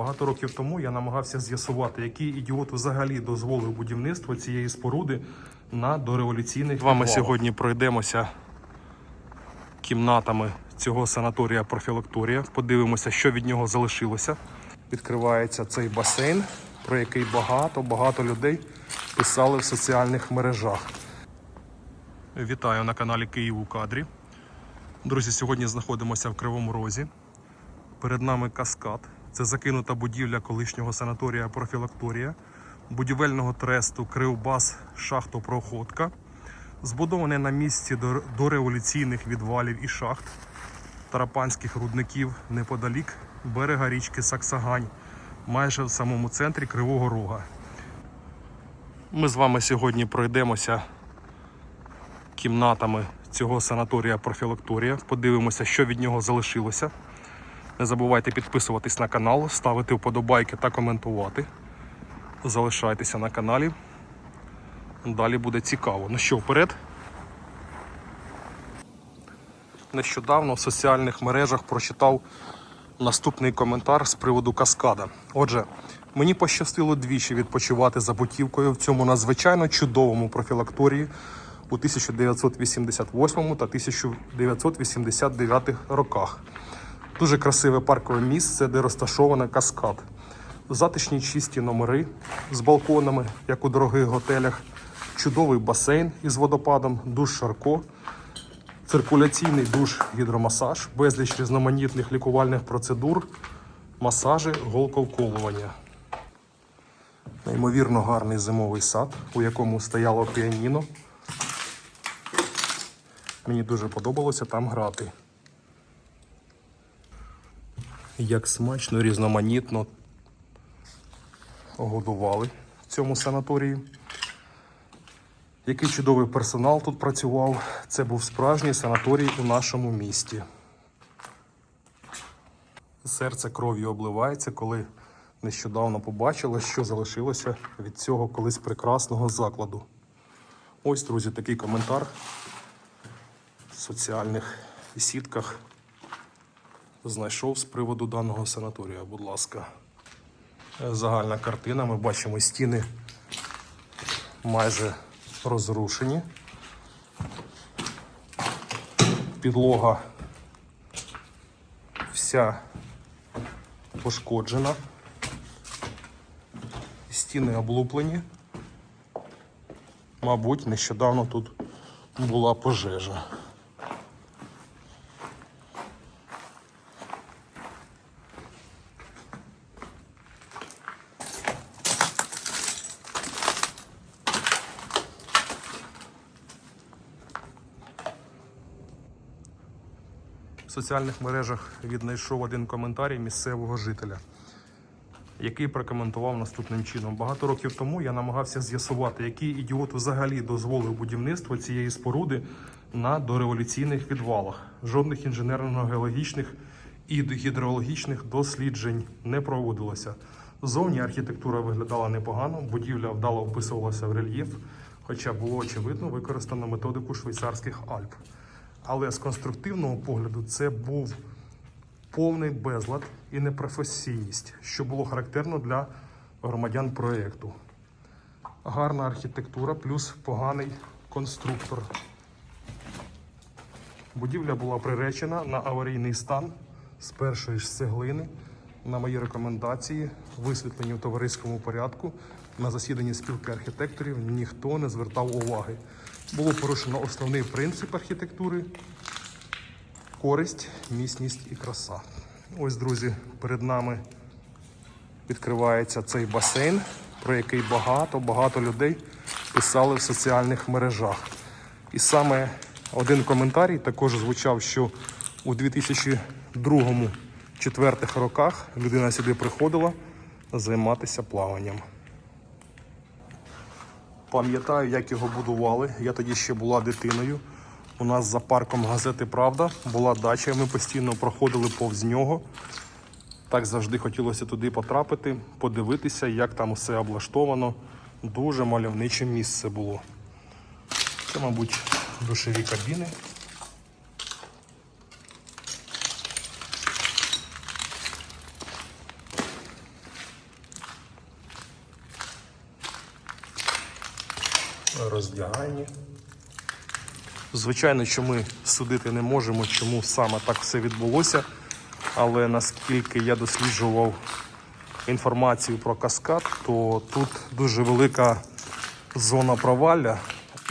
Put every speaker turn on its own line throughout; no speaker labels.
Багато років тому я намагався з'ясувати, який ідіот взагалі дозволив будівництво цієї споруди на дореволюційних. З вами сьогодні пройдемося кімнатами цього санаторія профілакторія. Подивимося, що від нього залишилося. Відкривається цей басейн, про який багато-багато людей писали в соціальних мережах. Вітаю на каналі Київ у кадрі. Друзі, сьогодні знаходимося в Кривому Розі. Перед нами каскад. Це закинута будівля колишнього санаторія профілакторія, будівельного тресту Кривбас Шахтопроходка, збудований на місці до- дореволюційних відвалів і шахт, тарапанських рудників неподалік берега річки Саксагань, майже в самому центрі Кривого Рога. Ми з вами сьогодні пройдемося кімнатами цього санаторія профілакторія, подивимося, що від нього залишилося. Не забувайте підписуватись на канал, ставити вподобайки та коментувати. Залишайтеся на каналі. Далі буде цікаво. Ну що, вперед? Нещодавно в соціальних мережах прочитав наступний коментар з приводу каскада. Отже, мені пощастило двічі відпочивати за путівкою в цьому надзвичайно чудовому профілакторії у 1988 та 1989 роках. Дуже красиве паркове місце, де розташована каскад. Затишні чисті номери з балконами, як у дорогих готелях, чудовий басейн із водопадом, душ Шарко, циркуляційний душ гідромасаж, безліч різноманітних лікувальних процедур, масажі, голковколування. Неймовірно гарний зимовий сад, у якому стояло піаніно. Мені дуже подобалося там грати. Як смачно, різноманітно годували в цьому санаторії. Який чудовий персонал тут працював. Це був справжній санаторій у нашому місті. Серце кров'ю обливається, коли нещодавно побачила, що залишилося від цього колись прекрасного закладу. Ось, друзі, такий коментар в соціальних сітках знайшов з приводу даного санаторія. Будь ласка, Е, загальна картина. Ми бачимо стіни майже розрушені. Підлога вся пошкоджена. Стіни облуплені. Мабуть, нещодавно тут була пожежа. В соціальних мережах віднайшов один коментарій місцевого жителя, який прокоментував наступним чином. Багато років тому я намагався з'ясувати, який ідіот взагалі дозволив будівництво цієї споруди на дореволюційних відвалах. Жодних інженерно-геологічних і гідрологічних досліджень не проводилося. Зовні архітектура виглядала непогано, будівля вдало вписувалася в рельєф, хоча було очевидно використано методику швейцарських Альп. Але з конструктивного погляду це був повний безлад і непрофесійність, що було характерно для громадян проєкту. Гарна архітектура плюс поганий конструктор. Будівля була приречена на аварійний стан з першої ж цеглини. На мої рекомендації, висвітлені в товариському порядку, на засіданні спілки архітекторів ніхто не звертав уваги. Було порушено основний принцип архітектури користь, міцність і краса. Ось, друзі, перед нами відкривається цей басейн, про який багато-багато людей писали в соціальних мережах. І саме один коментарій також звучав, що у 2002-2004 роках людина сюди приходила займатися плаванням. Пам'ятаю, як його будували. Я тоді ще була дитиною. У нас за парком газети Правда була дача. Ми постійно проходили повз нього. Так завжди хотілося туди потрапити, подивитися, як там все облаштовано. Дуже мальовниче місце було. Це, мабуть, душові кабіни. Роздягальні. Звичайно, що ми судити не можемо, чому саме так все відбулося. Але наскільки я досліджував інформацію про каскад, то тут дуже велика зона провалля,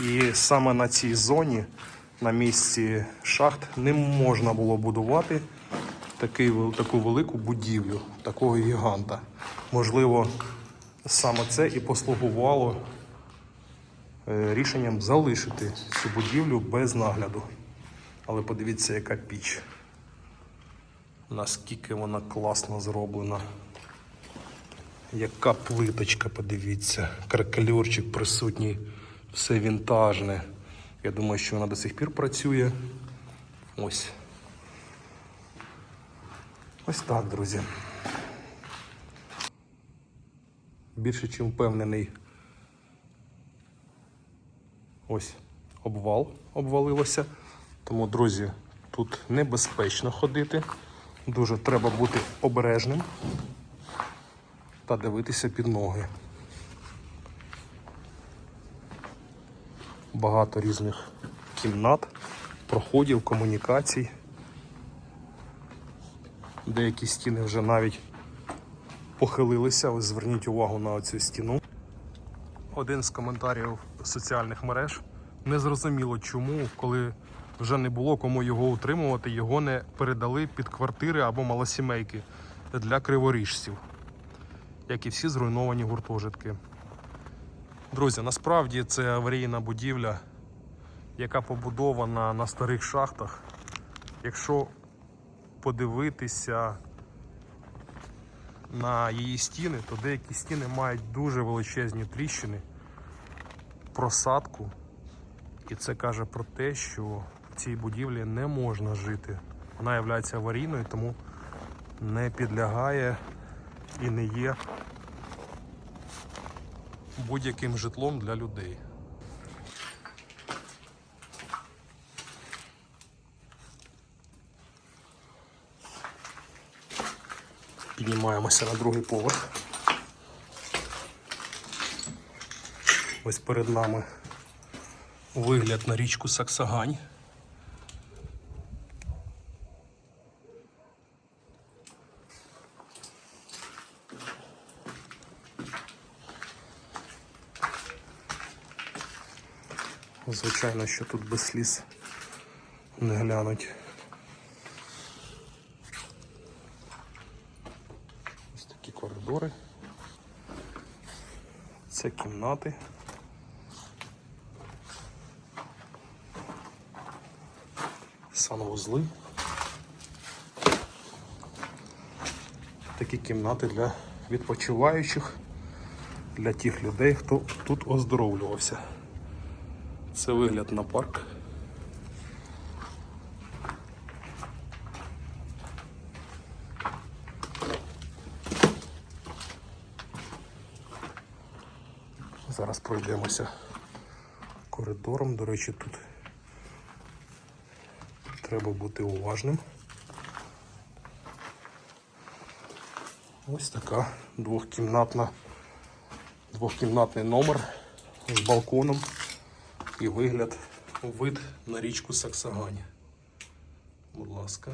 і саме на цій зоні, на місці шахт, не можна було будувати такий, таку велику будівлю, такого гіганта. Можливо, саме це і послугувало рішенням залишити цю будівлю без нагляду. Але подивіться, яка піч. Наскільки вона класно зроблена. Яка плиточка, подивіться, кракелюрчик присутній, все вінтажне. Я думаю, що вона до сих пір працює. Ось. Ось так, друзі. Більше чим впевнений. Ось обвал обвалилося. Тому, друзі, тут небезпечно ходити. Дуже треба бути обережним та дивитися під ноги. Багато різних кімнат, проходів, комунікацій. Деякі стіни вже навіть похилилися. Ось зверніть увагу на цю стіну. Один з коментарів соціальних мереж. Незрозуміло чому, коли вже не було кому його утримувати, його не передали під квартири або малосімейки для криворіжців, як і всі зруйновані гуртожитки. Друзі, насправді це аварійна будівля, яка побудована на старих шахтах. Якщо подивитися на її стіни, то деякі стіни мають дуже величезні тріщини, просадку. І це каже про те, що в цій будівлі не можна жити. Вона є аварійною, тому не підлягає і не є будь-яким житлом для людей. Піднімаємося на другий поверх. Ось перед нами вигляд на річку Саксагань. Звичайно, що тут без сліз не глянуть. Ось такі коридори. Це кімнати. Санвузли. Такі кімнати для відпочиваючих, для тих людей, хто тут оздоровлювався. Це вигляд на парк. Зараз пройдемося коридором. До речі, тут треба бути уважним. Ось така двохкімнатна, двохкімнатний номер з балконом і вигляд, вид на річку Саксагань. Будь ласка.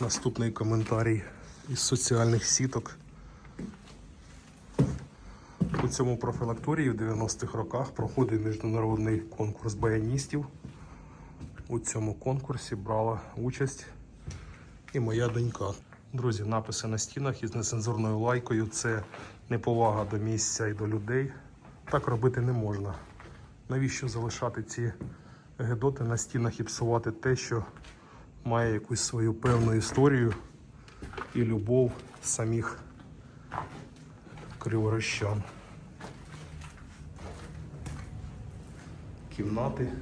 Наступний коментарій із соціальних сіток. У цьому профілакторії в 90-х роках проходив міжнародний конкурс баяністів. У цьому конкурсі брала участь і моя донька. Друзі, написи на стінах із нецензурною лайкою це неповага до місця і до людей. Так робити не можна. Навіщо залишати ці гедоти на стінах і псувати те, що має якусь свою певну історію і любов самих криворощан. Кімнати.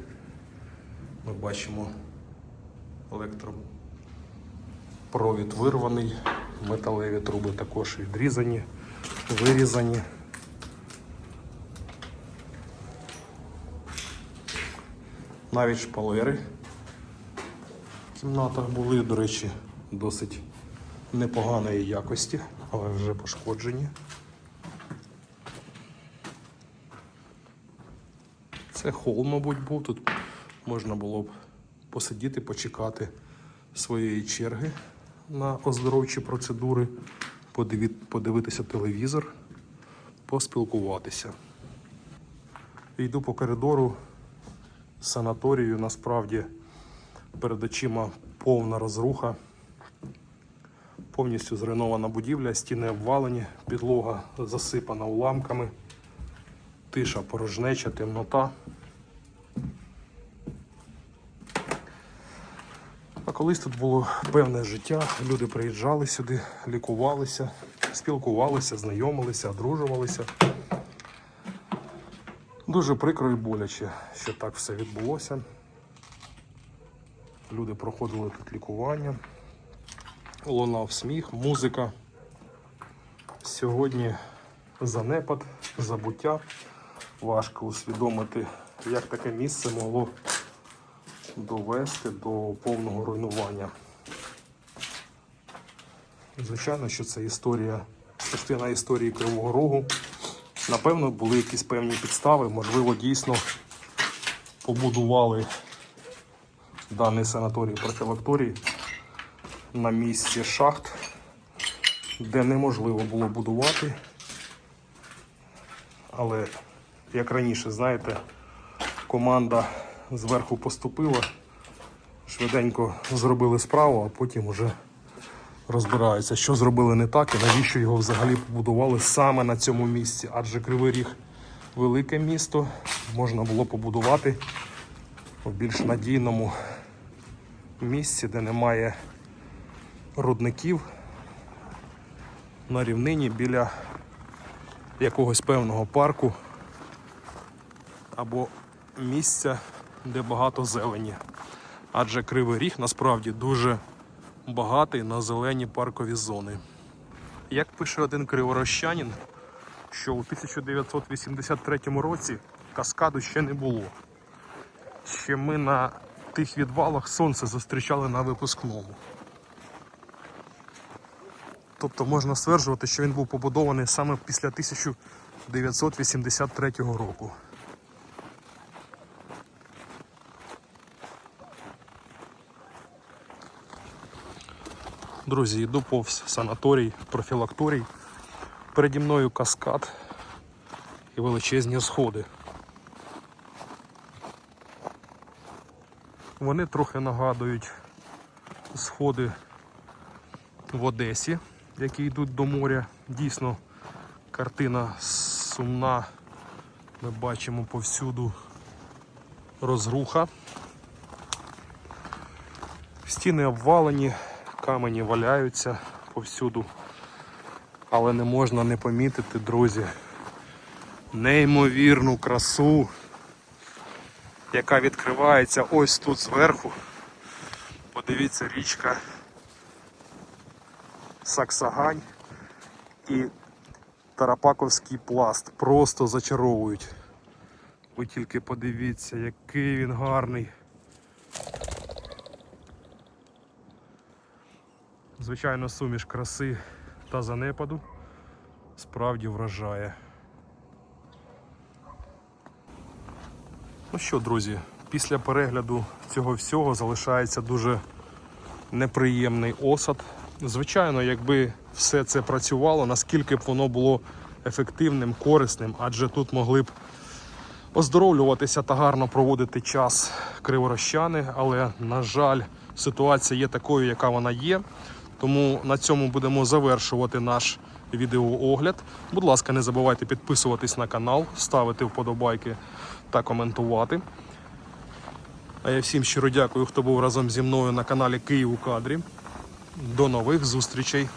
Ми бачимо електропровід вирваний, металеві труби також відрізані, вирізані. Навіть шпалери в кімнатах були, до речі, досить непоганої якості, але вже пошкоджені. Це хол, мабуть, був. Тут можна було б посидіти, почекати своєї черги на оздоровчі процедури, подивитися телевізор, поспілкуватися. Йду по коридору санаторію. Насправді перед очима повна розруха. Повністю зруйнована будівля, стіни обвалені, підлога засипана уламками, тиша, порожнеча, темнота. Колись тут було певне життя, люди приїжджали сюди, лікувалися, спілкувалися, знайомилися, одружувалися. Дуже прикро і боляче, що так все відбулося. Люди проходили тут лікування, лунав сміх, музика. Сьогодні занепад, забуття. Важко усвідомити, як таке місце могло довести до повного руйнування. Звичайно, що це історія, частина історії Кривого Рогу. Напевно, були якісь певні підстави, можливо, дійсно побудували даний санаторій профілакторій на місці шахт, де неможливо було будувати. Але, як раніше, знаєте, команда зверху поступила, швиденько зробили справу, а потім уже розбираються, що зробили не так і навіщо його взагалі побудували саме на цьому місці. Адже Кривий Ріг велике місто, можна було побудувати в більш надійному місці, де немає рудників на рівнині біля якогось певного парку або місця, де багато зелені. Адже Кривий Ріг насправді дуже багатий на зелені паркові зони. Як пише один криворощанин, що у 1983 році каскаду ще не було. Ще ми на тих відвалах сонце зустрічали на випускному. Тобто можна стверджувати, що він був побудований саме після 1983 року. Друзі, йду повз санаторій, профілакторій. Переді мною каскад і величезні сходи. Вони трохи нагадують сходи в Одесі, які йдуть до моря. Дійсно, картина сумна. Ми бачимо повсюду розруха. Стіни обвалені, камені валяються повсюду. Але не можна не помітити, друзі, неймовірну красу, яка відкривається ось тут зверху. Подивіться річка Саксагань і Тарапаковський пласт. Просто зачаровують. Ви тільки подивіться, який він гарний. Звичайно, суміш краси та занепаду справді вражає. Ну що, друзі, після перегляду цього всього залишається дуже неприємний осад. Звичайно, якби все це працювало, наскільки б воно було ефективним, корисним, адже тут могли б оздоровлюватися та гарно проводити час криворощани, але, на жаль, ситуація є такою, яка вона є. Тому на цьому будемо завершувати наш відеоогляд. Будь ласка, не забувайте підписуватись на канал, ставити вподобайки та коментувати. А я всім щиро дякую, хто був разом зі мною на каналі Київ у кадрі. До нових зустрічей!